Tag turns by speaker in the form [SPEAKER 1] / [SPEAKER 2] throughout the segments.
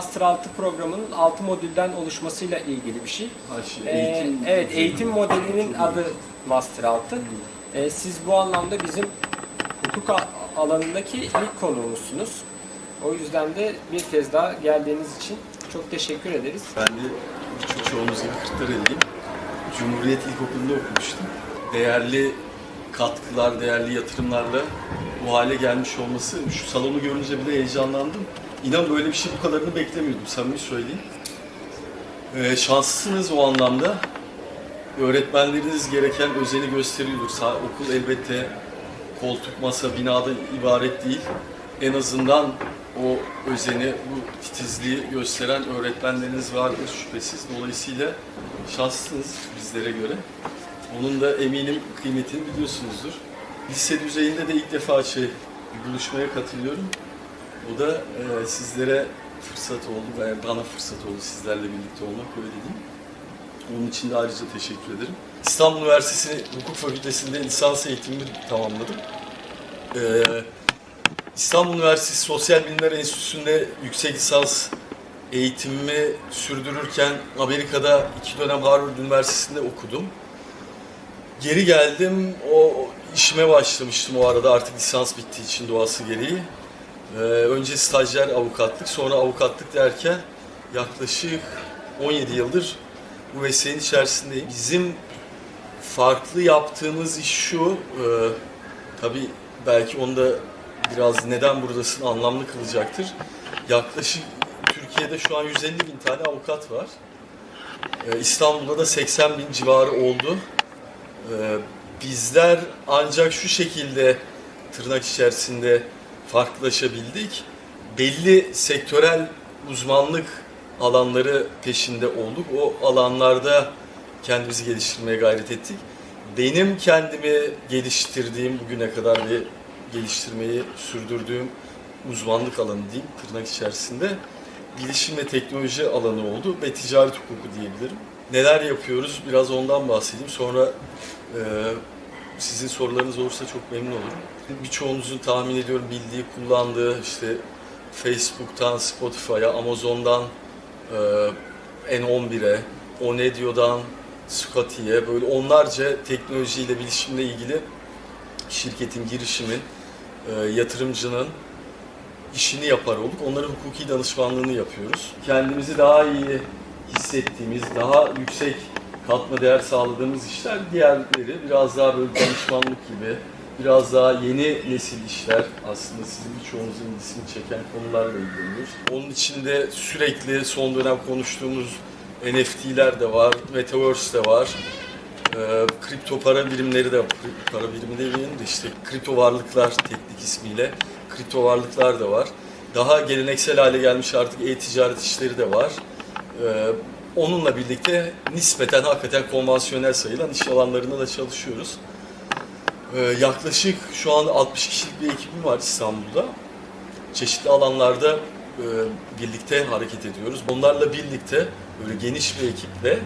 [SPEAKER 1] Master 6 programının 6 modülden oluşmasıyla ilgili bir şey. Ee,
[SPEAKER 2] eğitim,
[SPEAKER 1] evet, eğitim modelinin adı Master 6. Ee, siz bu anlamda bizim hukuk alanındaki ilk konuğumuzsunuz. O yüzden de bir kez daha geldiğiniz için çok teşekkür ederiz.
[SPEAKER 2] Ben de birçok çoğunuz gibi Kırklareli'yim. Cumhuriyet İlkokulu'nda okumuştum. Değerli katkılar, değerli yatırımlarla bu hale gelmiş olması, şu salonu görünce bile heyecanlandım. İnan böyle bir şey bu kadarını beklemiyordum, samimi söyleyeyim. Ee, şanslısınız o anlamda. Öğretmenleriniz gereken özeni gösteriyordur. Okul elbette koltuk, masa, binada ibaret değil. En azından o özeni, bu titizliği gösteren öğretmenleriniz vardır şüphesiz. Dolayısıyla şanslısınız bizlere göre. Onun da eminim kıymetini biliyorsunuzdur. Lise düzeyinde de ilk defa şey, bir buluşmaya katılıyorum. O da e, sizlere fırsat oldu ve bana fırsat oldu sizlerle birlikte olmak öyle diyeyim. Onun için de ayrıca teşekkür ederim. İstanbul Üniversitesi Hukuk Fakültesi'nde lisans eğitimimi tamamladım. Ee, İstanbul Üniversitesi Sosyal Bilimler Enstitüsü'nde yüksek lisans eğitimimi sürdürürken Amerika'da iki dönem Harvard Üniversitesi'nde okudum. Geri geldim, o işime başlamıştım o arada artık lisans bittiği için doğası gereği. Ee, önce stajyer avukatlık, sonra avukatlık derken yaklaşık 17 yıldır bu mesleğin içerisindeyim. Bizim farklı yaptığımız iş şu, e, tabii belki onda biraz neden buradasın anlamlı kılacaktır. Yaklaşık Türkiye'de şu an 150 bin tane avukat var. E, İstanbul'da da 80 bin civarı oldu. E, bizler ancak şu şekilde tırnak içerisinde farklılaşabildik. Belli sektörel uzmanlık alanları peşinde olduk. O alanlarda kendimizi geliştirmeye gayret ettik. Benim kendimi geliştirdiğim bugüne kadar ve geliştirmeyi sürdürdüğüm uzmanlık alanı diyeyim tırnak içerisinde bilişim ve teknoloji alanı oldu ve ticaret hukuku diyebilirim. Neler yapıyoruz biraz ondan bahsedeyim. Sonra e, sizin sorularınız olursa çok memnun olurum. Birçoğunuzun tahmin ediyorum bildiği, kullandığı işte Facebook'tan Spotify'a, Amazon'dan e, N11'e, Onedio'dan Scotty'ye böyle onlarca teknolojiyle, bilişimle ilgili şirketin, girişimin, e, yatırımcının işini yapar olduk. Onların hukuki danışmanlığını yapıyoruz. Kendimizi daha iyi hissettiğimiz, daha yüksek katma değer sağladığımız işler diğerleri biraz daha böyle danışmanlık gibi, biraz daha yeni nesil işler aslında sizin birçoğunuzun ilgisini çeken konularla ilgileniyoruz. Onun içinde sürekli son dönem konuştuğumuz NFT'ler de var, Metaverse de var. Ee, kripto para birimleri de para birimi demeyelim de işte kripto varlıklar teknik ismiyle kripto varlıklar da var. Daha geleneksel hale gelmiş artık e-ticaret işleri de var. Ee, onunla birlikte nispeten hakikaten konvansiyonel sayılan iş alanlarında da çalışıyoruz. Ee, yaklaşık şu an 60 kişilik bir ekibim var İstanbul'da. Çeşitli alanlarda e, birlikte hareket ediyoruz. Onlarla birlikte böyle geniş bir ekiple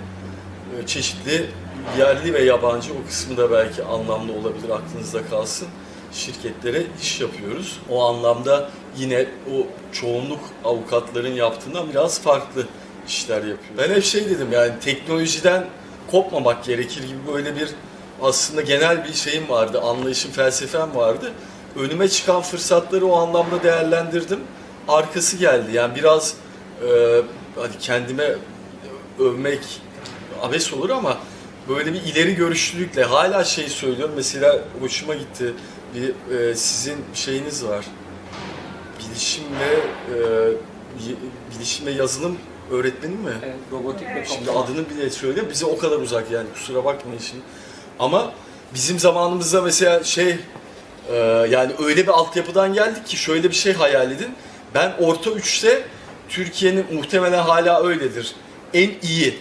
[SPEAKER 2] e, çeşitli yerli ve yabancı o kısmı da belki anlamlı olabilir aklınızda kalsın şirketlere iş yapıyoruz. O anlamda yine o çoğunluk avukatların yaptığından biraz farklı işler yapıyoruz. Ben hep şey dedim yani teknolojiden kopmamak gerekir gibi böyle bir aslında genel bir şeyim vardı, anlayışım, felsefem vardı. Önüme çıkan fırsatları o anlamda değerlendirdim. Arkası geldi yani biraz e, hadi kendime övmek abes olur ama böyle bir ileri görüşlülükle hala şey söylüyorum. Mesela hoşuma gitti. Bir e, sizin şeyiniz var. Bilişim ve e, bilişim ve yazılım öğretmeni mi?
[SPEAKER 1] Evet, robotik ve
[SPEAKER 2] Şimdi
[SPEAKER 1] kodlama.
[SPEAKER 2] adını bile söylüyor. Bize o kadar uzak yani kusura bakmayın şimdi. Ama bizim zamanımızda mesela şey e, yani öyle bir altyapıdan geldik ki şöyle bir şey hayal edin. Ben orta 3'te Türkiye'nin muhtemelen hala öyledir. En iyi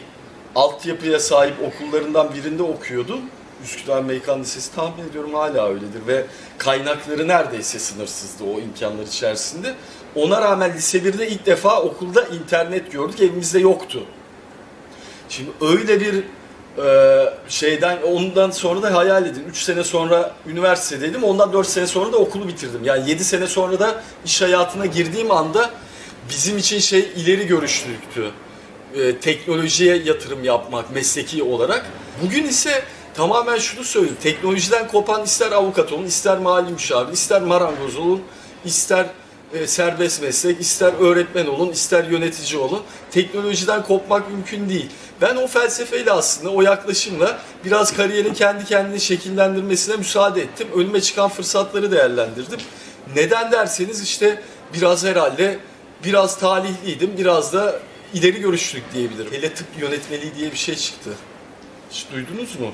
[SPEAKER 2] altyapıya sahip okullarından birinde okuyordum. Üsküdar Amerikan Lisesi tahmin ediyorum hala öyledir ve kaynakları neredeyse sınırsızdı o imkanlar içerisinde. Ona rağmen lise 1'de ilk defa okulda internet gördük, evimizde yoktu. Şimdi öyle bir e, şeyden ondan sonra da hayal edin. 3 sene sonra üniversitedeydim. Ondan 4 sene sonra da okulu bitirdim. Yani 7 sene sonra da iş hayatına girdiğim anda bizim için şey ileri görüşlülüktü. Ee, teknolojiye yatırım yapmak mesleki olarak. Bugün ise tamamen şunu söyleyeyim. Teknolojiden kopan ister avukat olun, ister mali müşavir, ister marangoz olun, ister e, serbest meslek, ister öğretmen olun, ister yönetici olun. Teknolojiden kopmak mümkün değil. Ben o felsefeyle aslında, o yaklaşımla biraz kariyerin kendi kendini şekillendirmesine müsaade ettim. Önüme çıkan fırsatları değerlendirdim. Neden derseniz işte biraz herhalde biraz talihliydim, biraz da ileri görüşlülük diyebilirim. Hele tıp yönetmeliği diye bir şey çıktı. Hiç duydunuz mu?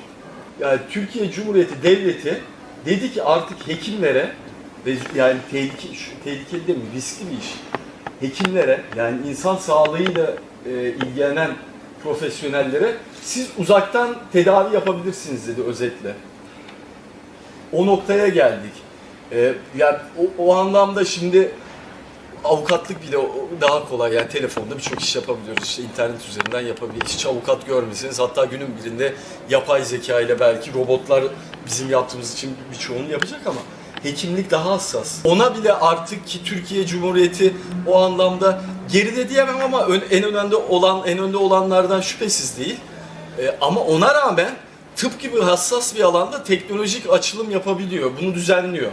[SPEAKER 2] Yani Türkiye Cumhuriyeti Devleti dedi ki artık hekimlere ve yani tehlike, tehlikeli değil mi? Riskli bir iş. Hekimlere yani insan sağlığıyla e, ilgilenen profesyonellere siz uzaktan tedavi yapabilirsiniz dedi özetle. O noktaya geldik. E, yani o, o anlamda şimdi avukatlık bile daha kolay yani telefonda birçok iş yapabiliyoruz işte internet üzerinden yapabiliyoruz hiç avukat görmesiniz hatta günün birinde yapay zeka ile belki robotlar bizim yaptığımız için birçoğunu yapacak ama hekimlik daha hassas. Ona bile artık ki Türkiye Cumhuriyeti o anlamda geride diyemem ama en önde olan en önde olanlardan şüphesiz değil. E, ama ona rağmen tıp gibi hassas bir alanda teknolojik açılım yapabiliyor. Bunu düzenliyor.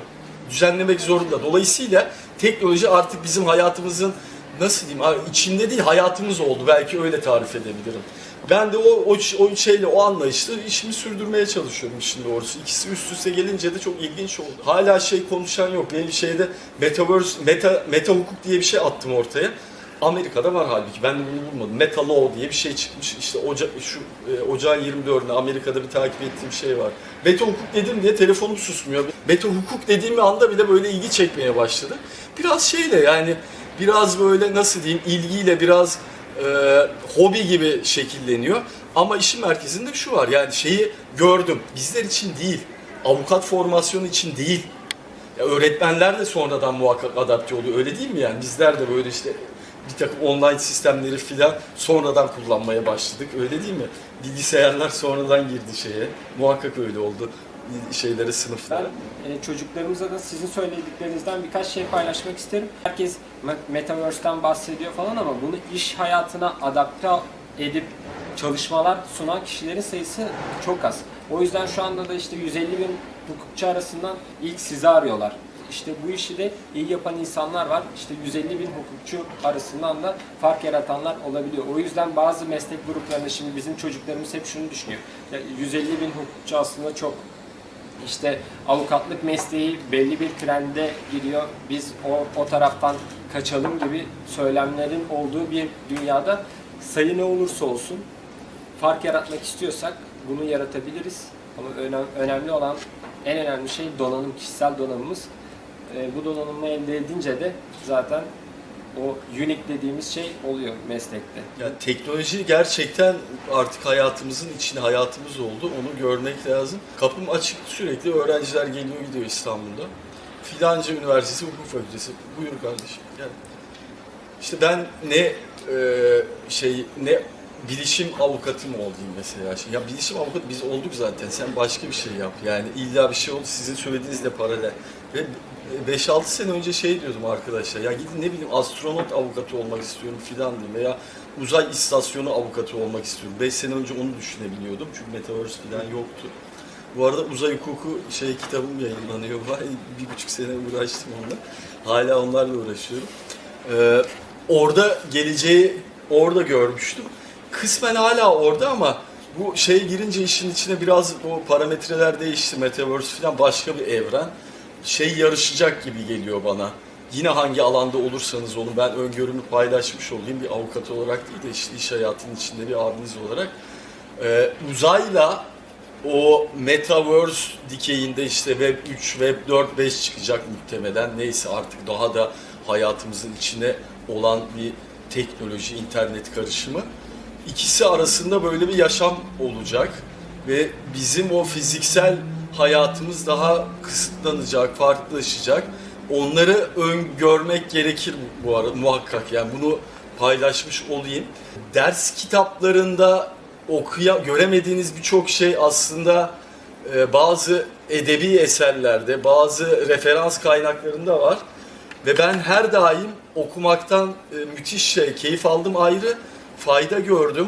[SPEAKER 2] Düzenlemek zorunda. Dolayısıyla teknoloji artık bizim hayatımızın nasıl diyeyim içinde değil hayatımız oldu. Belki öyle tarif edebilirim. Ben de o, o, o şeyle, o anlayışla işimi sürdürmeye çalışıyorum işin doğrusu. İkisi üst üste gelince de çok ilginç oldu. Hala şey konuşan yok. Benim şeyde Metaverse, meta, meta hukuk diye bir şey attım ortaya. Amerika'da var halbuki. Ben de bunu bulmadım. Meta Law diye bir şey çıkmış. İşte Oca, şu e, Ocağın 24'ünde Amerika'da bir takip ettiğim şey var. Meta hukuk dedim diye telefonum susmuyor. Meta hukuk dediğim anda bile böyle ilgi çekmeye başladı. Biraz şeyle yani biraz böyle nasıl diyeyim ilgiyle biraz e, hobi gibi şekilleniyor. Ama işin merkezinde şu var yani şeyi gördüm. Bizler için değil. Avukat formasyonu için değil. Ya öğretmenler de sonradan muhakkak adapte oluyor. Öyle değil mi yani? Bizler de böyle işte bir takım online sistemleri filan sonradan kullanmaya başladık. Öyle değil mi? Bilgisayarlar sonradan girdi şeye. Muhakkak öyle oldu şeylere,
[SPEAKER 1] Ben
[SPEAKER 2] sınıflara.
[SPEAKER 1] e, çocuklarımıza da sizin söylediklerinizden birkaç şey paylaşmak isterim. Herkes me- Metaverse'ten bahsediyor falan ama bunu iş hayatına adapte edip çalışmalar sunan kişilerin sayısı çok az. O yüzden şu anda da işte 150 bin hukukçu arasından ilk sizi arıyorlar. İşte bu işi de iyi yapan insanlar var. İşte 150 bin hukukçu arasından da fark yaratanlar olabiliyor. O yüzden bazı meslek gruplarında şimdi bizim çocuklarımız hep şunu düşünüyor. Ya 150 bin hukukçu aslında çok işte avukatlık mesleği belli bir trende giriyor. Biz o, o taraftan kaçalım gibi söylemlerin olduğu bir dünyada sayı ne olursa olsun fark yaratmak istiyorsak bunu yaratabiliriz. Ama önem- önemli olan en önemli şey donanım, kişisel donanımımız. Ee, bu donanımı elde edince de zaten o unique dediğimiz şey oluyor meslekte.
[SPEAKER 2] Ya teknoloji gerçekten artık hayatımızın içine hayatımız oldu. Onu görmek lazım. Kapım açık sürekli öğrenciler geliyor gidiyor İstanbul'da. Filanca Üniversitesi Hukuk Fakültesi. Buyur kardeşim gel. İşte ben ne e, şey ne bilişim avukatı mı olayım mesela. Şey, Ya bilişim avukatı biz olduk zaten. Sen başka bir şey yap. Yani illa bir şey oldu sizin söylediğinizle paralel. Ve 5-6 sene önce şey diyordum arkadaşlar. Ya gidin ne bileyim astronot avukatı olmak istiyorum filan diyeyim veya uzay istasyonu avukatı olmak istiyorum. 5 sene önce onu düşünebiliyordum. Çünkü metaverse filan yoktu. Bu arada uzay hukuku şey kitabım yayınlanıyor. Bir buçuk sene uğraştım onunla. Hala onlarla uğraşıyorum. Ee, orada geleceği orada görmüştüm. Kısmen hala orada ama bu şey girince işin içine biraz bu parametreler değişti. Metaverse falan başka bir evren. Şey yarışacak gibi geliyor bana. Yine hangi alanda olursanız onu ben öngörümü paylaşmış olayım. Bir avukat olarak değil de işte iş hayatının içinde bir abiniz olarak. Ee, uzayla o metaverse dikeyinde işte web 3, web 4, 5 çıkacak muhtemelen. Neyse artık daha da hayatımızın içine olan bir teknoloji, internet karışımı. İkisi arasında böyle bir yaşam olacak ve bizim o fiziksel hayatımız daha kısıtlanacak, farklılaşacak. Onları öngörmek gerekir bu arada muhakkak yani bunu paylaşmış olayım. Ders kitaplarında okuya göremediğiniz birçok şey aslında e, bazı edebi eserlerde, bazı referans kaynaklarında var. Ve ben her daim okumaktan e, müthiş şey, keyif aldım ayrı, fayda gördüm.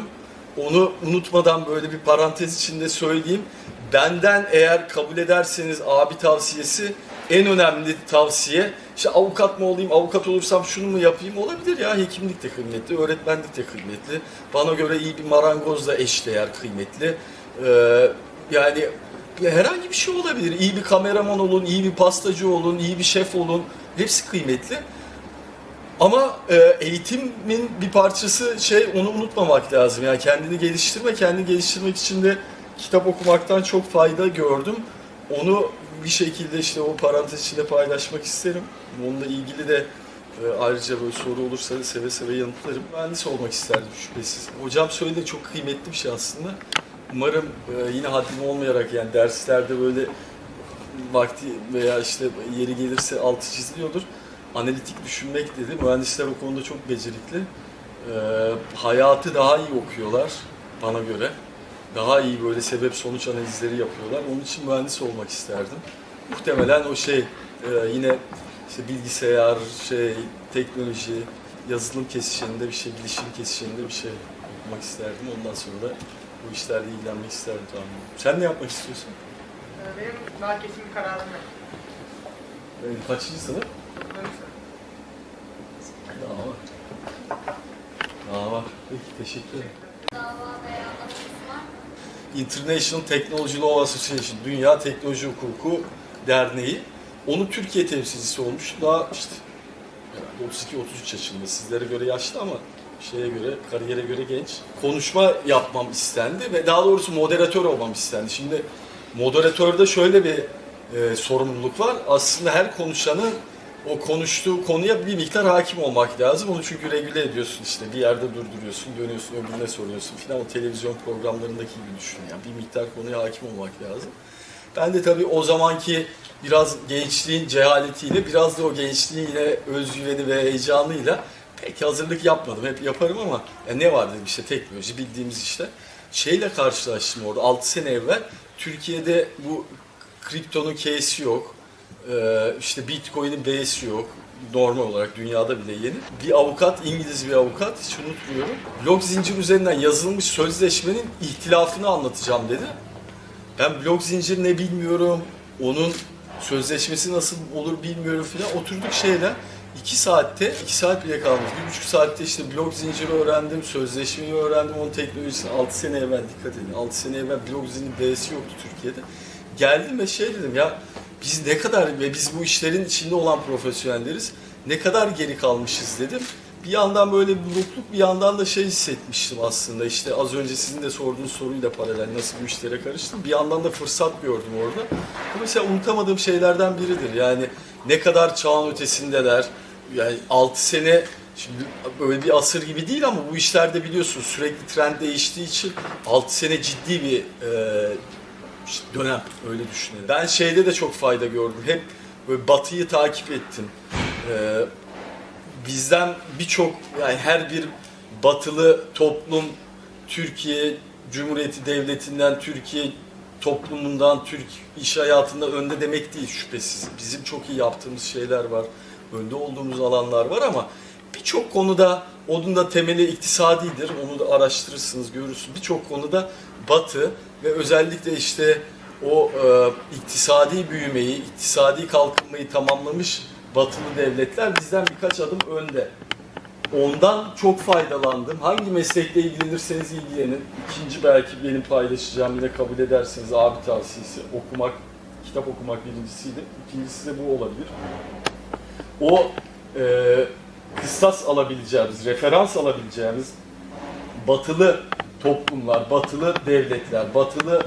[SPEAKER 2] Onu unutmadan böyle bir parantez içinde söyleyeyim. Benden eğer kabul ederseniz abi tavsiyesi en önemli tavsiye işte avukat mı olayım, avukat olursam şunu mu yapayım olabilir ya. Hekimlik de kıymetli, öğretmenlik de kıymetli. Bana göre iyi bir marangoz da eşdeğer kıymetli. Ee, yani herhangi bir şey olabilir. İyi bir kameraman olun, iyi bir pastacı olun, iyi bir şef olun. Hepsi kıymetli. Ama e, eğitimin bir parçası şey onu unutmamak lazım. Yani kendini geliştirme, kendini geliştirmek için de kitap okumaktan çok fayda gördüm. Onu bir şekilde işte o parantez içinde paylaşmak isterim. Onunla ilgili de e, ayrıca böyle soru olursa seve seve yanıtlarım. Mühendis olmak isterdim şüphesiz. Hocam söyledi çok kıymetli bir şey aslında. Umarım e, yine haddim olmayarak yani derslerde böyle vakti veya işte yeri gelirse altı çiziliyordur. Analitik düşünmek dedi. Mühendisler o konuda çok becerikli. Ee, hayatı daha iyi okuyorlar bana göre. Daha iyi böyle sebep sonuç analizleri yapıyorlar. Onun için mühendis olmak isterdim. Muhtemelen o şey e, yine işte bilgisayar, şey, teknoloji, yazılım kesişeninde bir şey, bilişim kesişeninde bir şey okumak isterdim. Ondan sonra da bu işlerle ilgilenmek isterdim tahminim. Sen ne yapmak istiyorsun?
[SPEAKER 3] Ee, Benim daha kesin bir kararım yok.
[SPEAKER 2] Yani kaçıncı sınıf? Daha var. Daha var. Peki teşekkür ederim.
[SPEAKER 4] dava?
[SPEAKER 2] International Technology Law Association, Dünya Teknoloji Hukuku Derneği. Onun Türkiye temsilcisi olmuş. Daha işte herhalde 32-33 yaşında. Sizlere göre yaşlı ama şeye göre, kariyere göre genç. Konuşma yapmam istendi ve daha doğrusu moderatör olmam istendi. Şimdi moderatörde şöyle bir e, sorumluluk var. Aslında her konuşanın o konuştuğu konuya bir miktar hakim olmak lazım. Onu çünkü regüle ediyorsun işte. Bir yerde durduruyorsun, dönüyorsun, öbürüne soruyorsun filan. O televizyon programlarındaki gibi düşün. Yani bir miktar konuya hakim olmak lazım. Ben de tabii o zamanki biraz gençliğin cehaletiyle, biraz da o gençliğin yine özgüveni ve heyecanıyla pek hazırlık yapmadım. Hep yaparım ama ya ne var dedim işte teknoloji bildiğimiz işte. Şeyle karşılaştım orada 6 sene evvel. Türkiye'de bu kriptonun K'si yok. Ee, işte Bitcoin'in B'si yok. Normal olarak dünyada bile yeni. Bir avukat, İngiliz bir avukat, hiç unutmuyorum. Blok zincir üzerinden yazılmış sözleşmenin ihtilafını anlatacağım dedi. Ben blok zincir ne bilmiyorum, onun sözleşmesi nasıl olur bilmiyorum filan. Oturduk şeyle iki saatte, iki saat bile kalmış. Bir buçuk saatte işte blok zinciri öğrendim, sözleşmeyi öğrendim, onun teknolojisini 6 sene evvel dikkat edin. 6 sene evvel blok zincirin B'si yoktu Türkiye'de. Geldim ve şey dedim ya biz ne kadar ve biz bu işlerin içinde olan profesyonelleriz. Ne kadar geri kalmışız dedim. Bir yandan böyle bir burukluk bir yandan da şey hissetmiştim aslında işte az önce sizin de sorduğunuz soruyla paralel nasıl bu işlere karıştım. Bir yandan da fırsat gördüm orada. Bu mesela unutamadığım şeylerden biridir. Yani ne kadar çağın ötesindeler. Yani 6 sene şimdi böyle bir asır gibi değil ama bu işlerde biliyorsunuz sürekli trend değiştiği için 6 sene ciddi bir e, işte dönem öyle düşünelim. Ben şeyde de çok fayda gördüm. Hep böyle batıyı takip ettim. Ee, bizden birçok yani her bir batılı toplum Türkiye Cumhuriyeti Devleti'nden, Türkiye toplumundan, Türk iş hayatında önde demek değil şüphesiz. Bizim çok iyi yaptığımız şeyler var. Önde olduğumuz alanlar var ama birçok konuda onun da temeli iktisadidir. Onu da araştırırsınız, görürsünüz. Birçok konuda Batı ve özellikle işte o e, iktisadi büyümeyi, iktisadi kalkınmayı tamamlamış batılı devletler bizden birkaç adım önde. Ondan çok faydalandım. Hangi meslekle ilgilenirseniz ilgilenin. İkinci belki benim paylaşacağım yine kabul ederseniz abi tavsiyesi okumak, kitap okumak birincisiydi. İkincisi de bu olabilir. O e, kıstas alabileceğimiz, referans alabileceğimiz batılı toplumlar, batılı devletler, batılı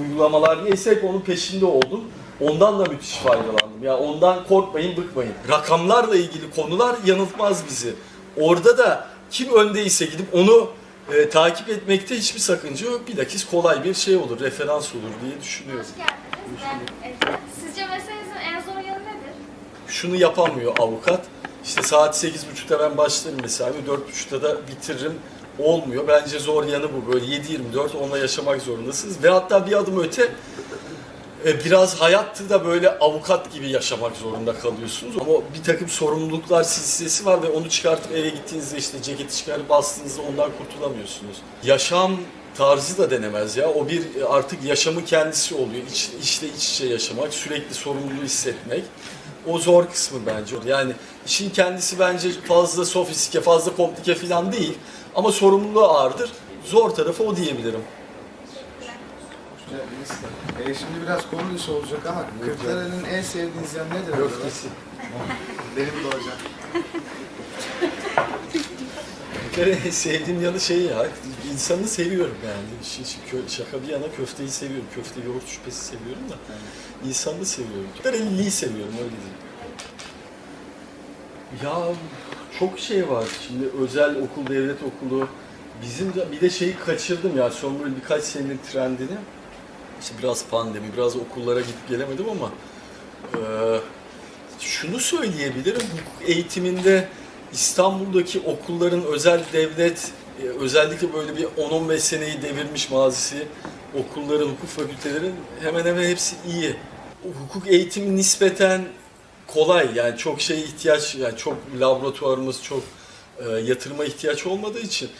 [SPEAKER 2] uygulamalar neyse hep onun peşinde oldum. Ondan da müthiş faydalandım. Ya ondan korkmayın, bıkmayın. Rakamlarla ilgili konular yanıltmaz bizi. Orada da kim öndeyse gidip onu e, takip etmekte hiçbir sakınca yok. Bilakis kolay bir şey olur, referans olur diye düşünüyorum.
[SPEAKER 4] Hoş geldiniz. Ben Ece. Sizce meselenizin en zor yanı nedir?
[SPEAKER 2] Şunu yapamıyor avukat. İşte saat 8.30'da ben başlarım mesela, 4.30'da da bitiririm. Olmuyor. Bence zor yanı bu. Böyle 7-24 onunla yaşamak zorundasınız. Ve hatta bir adım öte E, biraz hayattı da böyle avukat gibi yaşamak zorunda kalıyorsunuz. Ama bir takım sorumluluklar silsilesi var ve onu çıkartıp eve gittiğinizde işte ceketi çıkarıp bastığınızda ondan kurtulamıyorsunuz. Yaşam tarzı da denemez ya. O bir e, artık yaşamın kendisi oluyor. İç, içle iç içe yaşamak, sürekli sorumluluğu hissetmek. O zor kısmı bence. Yani işin kendisi bence fazla sofistike, fazla komplike falan değil. Ama sorumluluğu ağırdır. Zor tarafı o diyebilirim.
[SPEAKER 5] E, şimdi biraz konu dışı olacak ama Kırklareli'nin en sevdiğiniz yanı nedir?
[SPEAKER 2] Köftesi.
[SPEAKER 5] Benim de hocam.
[SPEAKER 2] Bir kere sevdiğim yanı şey ya, insanı seviyorum yani. Kö- şaka bir yana köfteyi seviyorum. Köfte yoğurt şüphesi seviyorum da. İnsanı seviyorum. Kırklareli'yi seviyorum öyle diyeyim. Ya çok şey var. Şimdi özel okul, devlet okulu. Bizim de bir de şeyi kaçırdım ya son böyle birkaç senenin trendini. İşte biraz pandemi, biraz okullara gidip gelemedim ama eee, şunu söyleyebilirim. Hukuk eğitiminde İstanbul'daki okulların özel devlet e, özellikle böyle bir 10-15 seneyi devirmiş mazisi okulların, hukuk fakültelerin hemen hemen hepsi iyi. Hukuk eğitimi nispeten kolay yani çok şey ihtiyaç yani çok laboratuvarımız çok e, yatırıma ihtiyaç olmadığı için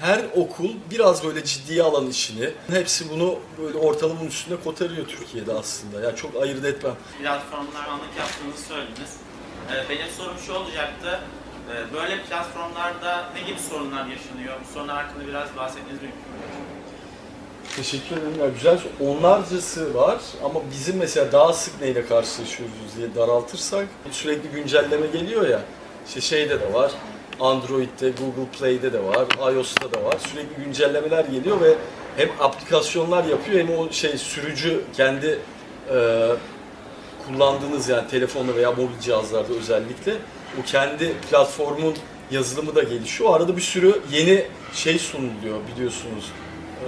[SPEAKER 2] her okul biraz böyle ciddiye alan işini hepsi bunu böyle ortalamanın üstünde kotarıyor Türkiye'de aslında. Yani çok ayırt etmem.
[SPEAKER 6] platformlarmanlık yaptığınızı söylediniz. Ee, Benim sorum şu olacaktı. Ee, Böyle platformlarda ne gibi sorunlar yaşanıyor? Bu sorunlar hakkında biraz bahsetmeniz mümkün mü?
[SPEAKER 2] Teşekkür ederim. Ya güzel. Onlarcası var ama bizim mesela daha sık neyle karşılaşıyoruz diye daraltırsak sürekli güncelleme geliyor ya. İşte şeyde de var. Android'de, Google Play'de de var, iOS'ta da var. Sürekli güncellemeler geliyor ve hem aplikasyonlar yapıyor hem o şey sürücü kendi e, kullandığınız yani telefonda veya mobil cihazlarda özellikle o kendi platformun yazılımı da gelişiyor. O arada bir sürü yeni şey sunuluyor biliyorsunuz.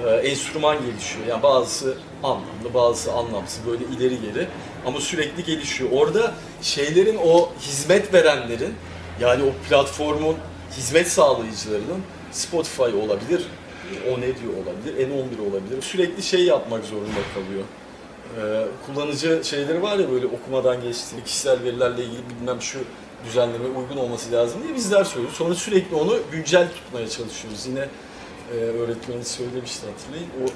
[SPEAKER 2] Ee, enstrüman gelişiyor. Yani bazısı anlamlı, bazısı anlamsız böyle ileri geri ama sürekli gelişiyor. Orada şeylerin o hizmet verenlerin yani o platformun hizmet sağlayıcılarının Spotify olabilir, o ne diyor olabilir, N11 olabilir. Sürekli şey yapmak zorunda kalıyor. Ee, kullanıcı şeyleri var ya böyle okumadan geçtiği kişisel verilerle ilgili bilmem şu düzenleme uygun olması lazım diye bizler söylüyoruz. Sonra sürekli onu güncel tutmaya çalışıyoruz. Yine e, öğretmeniniz söylemişti hatırlayın. O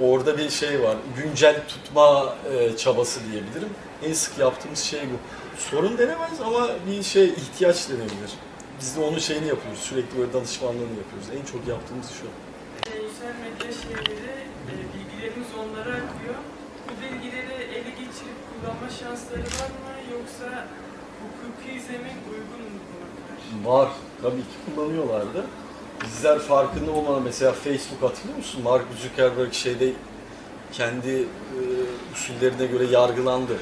[SPEAKER 2] orada bir şey var. Güncel tutma e, çabası diyebilirim. En sık yaptığımız şey bu. Sorun denemez ama bir şey ihtiyaç denebilir. Biz de onun şeyini yapıyoruz. Sürekli böyle danışmanlığını yapıyoruz. En çok yaptığımız şu.
[SPEAKER 3] Sosyal medya şeyleri, e, bilgilerimiz onlara akıyor. Bu bilgileri ele geçirip kullanma şansları var mı? Yoksa hukuki zemin uygun mu?
[SPEAKER 2] Var. Tabii ki kullanıyorlardı. Bizler farkında olmadan mesela Facebook hatırlıyor musun? Mark Zuckerberg şeyde kendi e, usullerine göre yargılandı.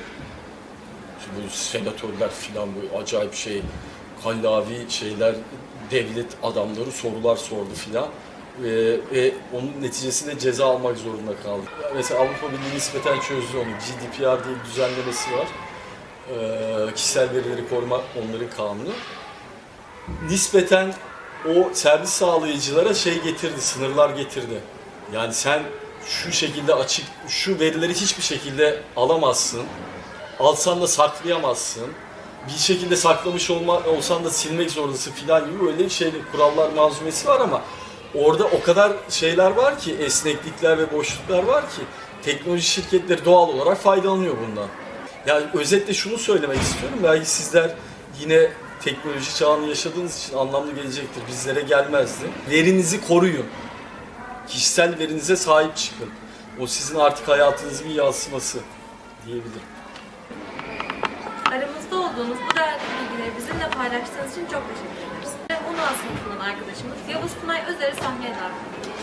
[SPEAKER 2] Şimdi bu senatörler filan böyle acayip şey, kallavi şeyler, devlet adamları sorular sordu filan. E, ve onun neticesinde ceza almak zorunda kaldı. Mesela Avrupa Birliği nispeten çözdü onu. GDPR diye bir düzenlemesi var. E, kişisel verileri koruma onların kanunu nispeten o servis sağlayıcılara şey getirdi, sınırlar getirdi. Yani sen şu şekilde açık, şu verileri hiçbir şekilde alamazsın. Alsan da saklayamazsın. Bir şekilde saklamış olma, olsan da silmek zorundasın filan gibi böyle şey kurallar manzumesi var ama orada o kadar şeyler var ki, esneklikler ve boşluklar var ki teknoloji şirketleri doğal olarak faydalanıyor bundan. Yani özetle şunu söylemek istiyorum. Belki sizler yine teknoloji çağını yaşadığınız için anlamlı gelecektir. Bizlere gelmezdi. Verinizi koruyun. Kişisel verinize sahip çıkın. O sizin artık hayatınızın bir yansıması diyebilirim.
[SPEAKER 7] Aramızda olduğunuz bu değerli bilgileri bizimle paylaştığınız için çok teşekkür ederiz. Ve UNA sınıfından arkadaşımız Yavuz Tunay Özer'i sahneye davet ediyoruz.